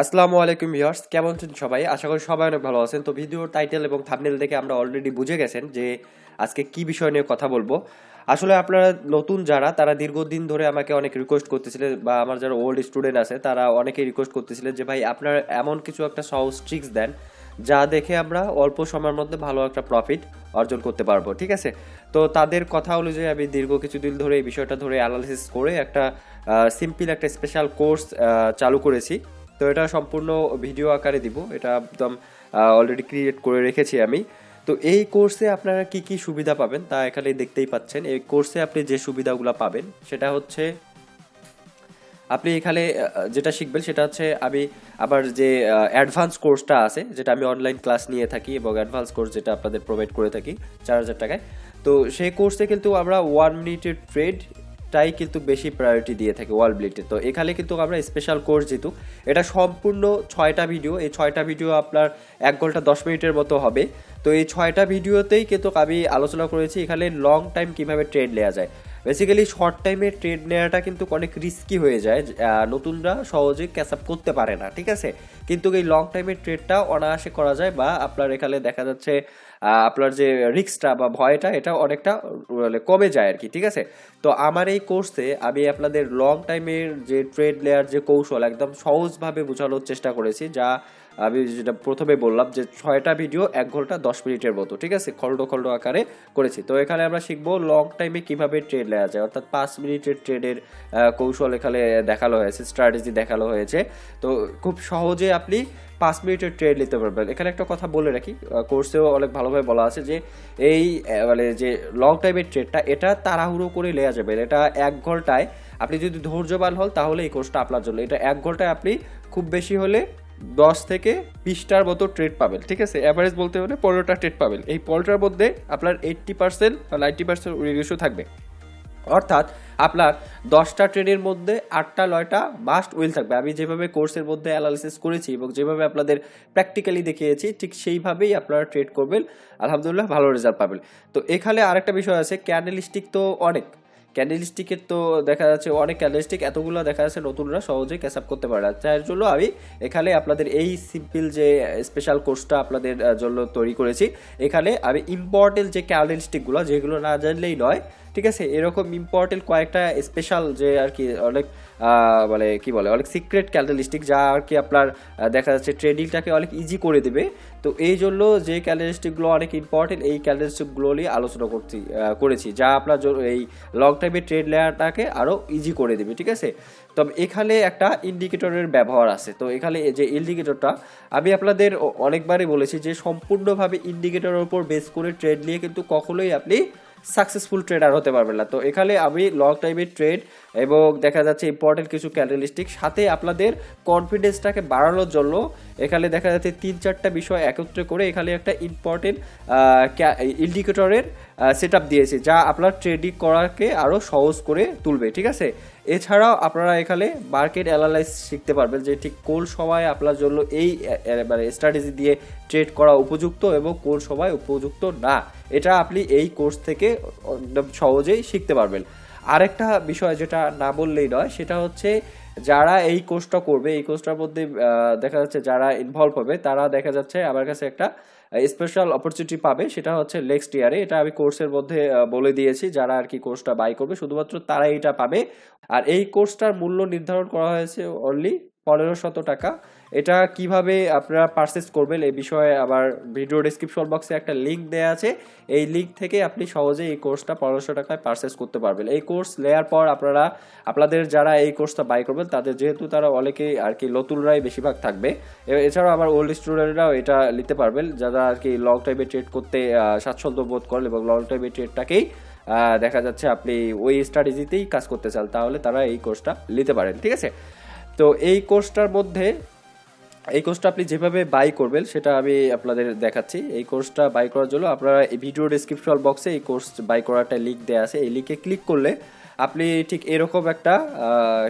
আসসালামু আলাইকুম ভিউয়ার্স, কেমন আছেন সবাই? আশা করি সবাই অনেক ভালো আছেন। তো ভিডিওর টাইটেল এবং থাম্বনেল দেখে আমরা অলরেডি বুঝে গেছেন যে আজকে কি বিষয় নিয়ে কথা বলব। আসলে আপনারা নতুন যারা, তারা দীর্ঘদিন ধরে আমাকে অনেক রিকোয়েস্ট করতেছিলেন বা আমার যারা ওল্ড স্টুডেন্ট আছে, তারা অনেকেই রিকোয়েস্ট করতেছিলেন যে, ভাই, আপনারা এমন কিছু একটা সহজ ট্রিক্স দেন, যা দেখে আমরা অল্প সময়ের মধ্যে ভালো একটা প্রফিট অর্জন করতে পারব। ঠিক আছে? তো তাদের কথা অনুযায়ী আমি দীর্ঘ কিছুদিন ধরে এই বিষয়টা ধরে অ্যানালিসিস করে একটা সিম্পল একটা স্পেশাল কোর্স চালু করেছি। তো এটা সম্পূর্ণ ভিডিও আকারে দিব। এটা একদম অলরেডি ক্রিয়েট করে রেখেছি আমি। তো এই কোর্সে আপনারা কি কি সুবিধা পাবেন তা এখানে দেখতেই পাচ্ছেন। এই কোর্সে আপনি যে সুবিধাগুলো পাবেন, সেটা হচ্ছে, আপনি এখানে যেটা শিখবেন সেটা হচ্ছে আমি আবার যে অ্যাডভান্স কোর্সটা আছে, যেটা আমি অনলাইন ক্লাস নিয়ে থাকি এবং অ্যাডভান্স কোর্স যেটা আপনাদের প্রোভাইড করে থাকি, চার হাজার টাকায়। তো সেই কোর্সে কিন্তু আমরা ওয়ান মিনিটের ট্রেড টাই কিন্তু বেশি প্রায়োরিটি দিয়ে থাকে ওয়াল ব্লিটে তো এখানে কিন্তু আমরা স্পেশাল কোর্স যেহেতু, এটা সম্পূর্ণ ছয়টা ভিডিও এই ছয়টা ভিডিও আপনার এক ঘণ্টা দশ মিনিটের মতো হবে। তো এই ছয়টা ভিডিওতেই কিন্তু আমি আলোচনা করেছি এখানে লং টাইম কীভাবে ট্রেড নেওয়া যায়। বেসিক্যালি শর্ট টাইমে ট্রেড নেওয়াটা কিন্তু অনেক রিস্কি হয়ে যায় নতুনরা সহজে ক্যাচ আপ করতে পারে না, ঠিক আছে? কিন্তু এই লং টাইমের ট্রেডটা অনায়াসে করা যায় বা আপনার এখানে দেখা যাচ্ছে আপনার যে রিস্কটা বা ভয়টা, এটা অনেকটা মানে কমে যায় আর কি, ঠিক আছে? তো আমার এই কোর্সে আমি আপনাদের লং টাইমের যে ট্রেড লেয়ার যে কৌশল, একদম সহজভাবে বোঝানোর চেষ্টা করেছি, যা আমি যেটা প্রথমে বললাম যে ছয়টা ভিডিও এক ঘণ্টা দশ মিনিটের মতো, ঠিক আছে? খন্ড খন্ড আকারে করেছি। তো এখানে আমরা শিখব লং টাইমে কীভাবে ট্রেড নেওয়া যায়, অর্থাৎ পাঁচ মিনিটের ট্রেডের কৌশল এখানে দেখানো হয়েছে স্ট্র্যাটেজি দেখানো হয়েছে। তো খুব সহজে আপনি পাঁচ মিনিটের ট্রেড নিতে পারবেন। এখানে একটা কথা বলে রাখি কোর্সেও অনেক ভালোভাবে বলা আছে যে এই মানে যে লং টাইমের ট্রেডটা এটা তাড়াহুড়ো করে নেওয়া যাবে। এটা এক ঘন্টায়, আপনি যদি ধৈর্যবান হন তাহলে এই কোর্সটা আপনার জন্য। এটা এক ঘন্টায় আপনি খুব বেশি হলে দশ থেকে বিশটার মতো ট্রেড পাবেন, ঠিক আছে? অ্যাভারেজ বলতে হলে পনেরোটা ট্রেড পাবেন। এই পনেরোটার মধ্যে আপনার এইট্টি পার্সেন্ট বা নাইনটি পার্সেন্ট রেশিও থাকবে। অর্থাৎ আপনার দশটা ট্রেডের মধ্যে আটটা, নয়টা মাস্ট উইল থাকবে। আমি যেভাবে কোর্সের মধ্যে অ্যানালিসিস করেছি এবং যেভাবে আপনাদের প্র্যাকটিক্যালি দেখিয়েছি, ঠিক সেইভাবেই আপনারা ট্রেড করবেন। আলহামদুলিল্লাহ ভালো রেজাল্ট পাবেন। তো এখানে আরেকটা বিষয় আছে ক্যান্ডেলিস্টিক তো অনেক। ক্যান্ডেলিস্টিকের তো দেখা যাচ্ছে অনেক ক্যান্ডেলস্টিক এতগুলো দেখা যাচ্ছে নতুনরা সহজেই ক্যাচ আপ করতে পারে। না তার জন্য আমি এখানে আপনাদের এই সিম্পল যে স্পেশাল কোর্সটা আপনাদের জন্য তৈরি করেছি। এখানে আমি ইম্পর্টেন্ট যে ক্যান্ডেলস্টিকগুলো যেগুলো না জানলেই নয় ঠিক আছে, এরকম ইম্পর্টেন্ট কয়েকটা স্পেশাল যে আর কি অনেক মানে কি বলে, অনেক সিক্রেট ক্যান্ডেলিস্টিক যা আর কি আপনার দেখা যাচ্ছে ট্রেডিংটাকে অনেক ইজি করে দেবে। তো এই জন্য যে ক্যান্ডেলিস্টিকগুলো অনেক ইম্পর্টেন্ট এই ক্যান্ডেলিস্টিকগুলো নিয়ে আলোচনা করছি করেছি, যা আপনার এই লং টাইমের ট্রেড লেয়ারটাকে আরও ইজি করে দেবে, ঠিক আছে? তবে এখানে একটা ইন্ডিকেটরের ব্যবহার আছে। তো এখানে যে ইন্ডিকেটরটা আমি আপনাদের অনেকবারই বলেছি যে সম্পূর্ণভাবে ইন্ডিকেটরের উপর বেস করে ট্রেড নিয়ে কিন্তু কখনোই আপনি সাকসেসফুল ট্রেডার হতে পারবেন না। তো এখানে আমি লং টাইমের ট্রেড এবং দেখা যাচ্ছে ইম্পর্টেন্ট কিছু ক্যান্ডেলিস্টিক সাথে আপনাদের কনফিডেন্সটাকে বাড়ানোর জন্য এখানে দেখা যাচ্ছে তিন চারটা বিষয় একত্রে করে এখানে একটা ইম্পর্টেন্ট ইন্ডিকেটরের সেট দিয়েছে, যা আপনার ট্রেডিং করাকে আরও সহজ করে তুলবে, ঠিক আছে? এছাড়াও আপনারা এখানে মার্কেট অ্যানালাইজ শিখতে পারবেন যে ঠিক কোন সময় আপনার জন্য এই মানে স্ট্র্যাটেজি দিয়ে ট্রেড করা উপযুক্ত এবং কোন সময় উপযুক্ত না। এটা আপনি এই কোর্স থেকে একদম সহজেই শিখতে পারবেন। আরেকটা বিষয় যেটা না বললেই নয়, সেটা হচ্ছে যারা এই কোর্সটা করবে, এই কোর্সটার মধ্যে দেখা যাচ্ছে যারা ইনভলভ হবে, তারা দেখা যাচ্ছে আমার কাছে একটা স্পেশাল অপরচুনিটি পাবে, সেটা হচ্ছে নেক্সট ইয়ারে এটা আমি কোর্সের মধ্যে বলে দিয়েছি, যারা আর কি কোর্সটা বাই করবে, শুধুমাত্র তারাই এটা পাবে। আর এই কোর্সটার মূল্য নির্ধারণ করা হয়েছে অনলি পনেরো শত টাকা। এটা কীভাবে আপনারা পারচেস করবেন এই বিষয়ে আবার ভিডিও ডিসক্রিপশন বক্সে একটা লিঙ্ক দেওয়া আছে। এই লিঙ্ক থেকে আপনি সহজেই এই কোর্সটা পনেরোশো টাকায় পারচেস করতে পারবেন। এই কোর্স নেওয়ার পর আপনারা, আপনাদের যারা এই কোর্সটা বাই করবেন, তাদের যেহেতু তারা অনেকেই আর কি নতুনরাই বেশিরভাগ থাকবে। এছাড়াও আমার ওল্ড স্টুডেন্টরাও এটা নিতে পারবেন। যারা আর কি লং টাইমে ট্রেড করতে স্বাচ্ছন্দ্য বোধ করেন এবং লং টাইমে ট্রেডটাকেই দেখা যাচ্ছে আপনি ওই স্ট্র্যাটেজিতেই কাজ করতে চান, তাহলে তারা এই কোর্সটা নিতে পারেন। ঠিক আছে? তো এই কোর্সটার মধ্যে, এই কোর্সটা আপনি যেভাবে বাই করবেন, সেটা আমি আপনাদের দেখাচ্ছি। এই কোর্সটা বাই করার জন্য আপনারা এই ভিডিও ডিসক্রিপশন বক্সে এই কোর্স বাই করার একটা লিঙ্ক দেওয়া আছে। এই লিঙ্কে ক্লিক করলে আপনি ঠিক এরকম একটা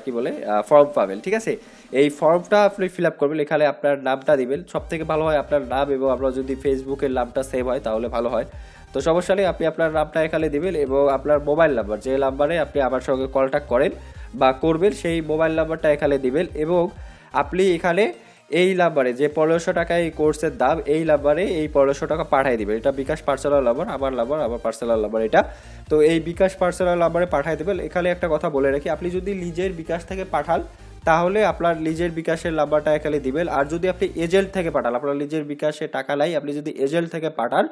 কি বলে ফর্ম পাবেন, ঠিক আছে? এই ফর্মটা আপনি ফিল আপ করবেন, এখানে আপনার নামটা দিবেন। সব থেকে ভালো হয় আপনার নাম এবং আপনার যদি ফেসবুকের নামটা সেভ হয়, তাহলে ভালো হয়। তো সমস্যা নেই, আপনি আপনার নামটা এখানে দিবেন এবং আপনার মোবাইল নাম্বার যে নাম্বারে আপনি আমার সঙ্গে কলটা করেন বা করবেন, সেই মোবাইল নাম্বারটা এখানে দিবেন এবং আপনি এখানে এই নাম্বারে যে পনেরোশো টাকা এই কোর্সের দাম, এই নাম্বারে এই পনেরোশো টাকা পাঠিয়ে দেবেন। এটা বিকাশ পার্সোনাল নাম্বার আমার নাম্বার আমার পার্সোনাল নাম্বার এটা। তো এই বিকাশ পার্সোনাল নাম্বারে পাঠিয়ে দেবেন। এখানে একটা কথা বলে রাখি, আপনি যদি নিজের বিকাশ থেকে পাঠান, তাহলে আপনার নিজের বিকাশের নাম্বারটা এখানে দিবেন। আর যদি আপনি এজেন্ট থেকে পাঠান, আপনার নিজের বিকাশে টাকা নাই, আপনি যদি এজেন্ট থেকে পাঠান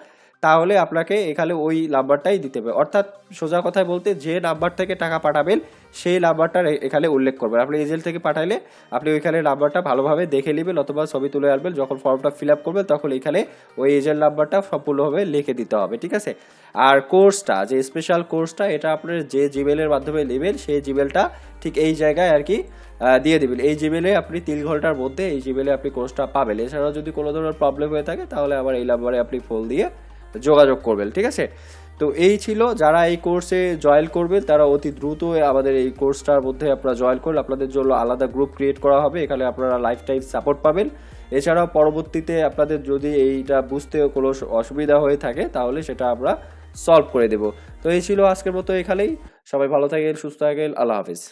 তাহলে আপনাকে এখানে ওই নাম্বারটাই দিতে হবে। অর্থাৎ সোজা কথায় বলতে যে নাম্বার থেকে টাকা পাঠাবেন, সেই নাম্বারটার এখানে উল্লেখ করবেন। আপনি এজেন্ট থেকে পাঠাইলে আপনি ওইখানে নাম্বারটা ভালোভাবে দেখে নেবেন অথবা ছবি তুলে আনবেন। যখন ফর্মটা ফিল আপ করবেন, তখন এখানে ওই এজেন্ট নাম্বারটা সম্পূর্ণভাবে লিখে দিতে হবে, ঠিক আছে? আর কোর্সটা যে স্পেশাল কোর্সটা এটা আপনার যে জিমেলের মাধ্যমে নেবেন, সেই জিমেলটা ঠিক এই জায়গায় আর কি দিয়ে দেবেন। এই জিমেলে আপনি তিন ঘণ্টার মধ্যে এই জিমেলে আপনি কোর্সটা পাবেন। এছাড়াও যদি কোনো ধরনের প্রবলেম হয়ে থাকে, তাহলে আবার এই নাম্বারে আপনি ফোন দিয়ে যোগাযোগ করবেন, ঠিক আছে? তো এই ছিল, যারা এই কোর্সে জয়েন করবেন, তারা অতি দ্রুত আমাদের এই কোর্সটার মধ্যে আপনারা জয়েন করলে আপনাদের জন্য আলাদা গ্রুপ ক্রিয়েট করা হবে, এখানে আপনারা লাইফ টাইম সাপোর্ট পাবেন। এছাড়াও পরবর্তীতে আপনাদের যদি এইটা বুঝতে কোনো অসুবিধা হয়ে থাকে, তাহলে সেটা আমরা সলভ করে দেব। তো এই ছিল আজকের মতো এখানেই। সবাই ভালো থাকেন, সুস্থ থাকেন, আল্লাহ হাফিজ।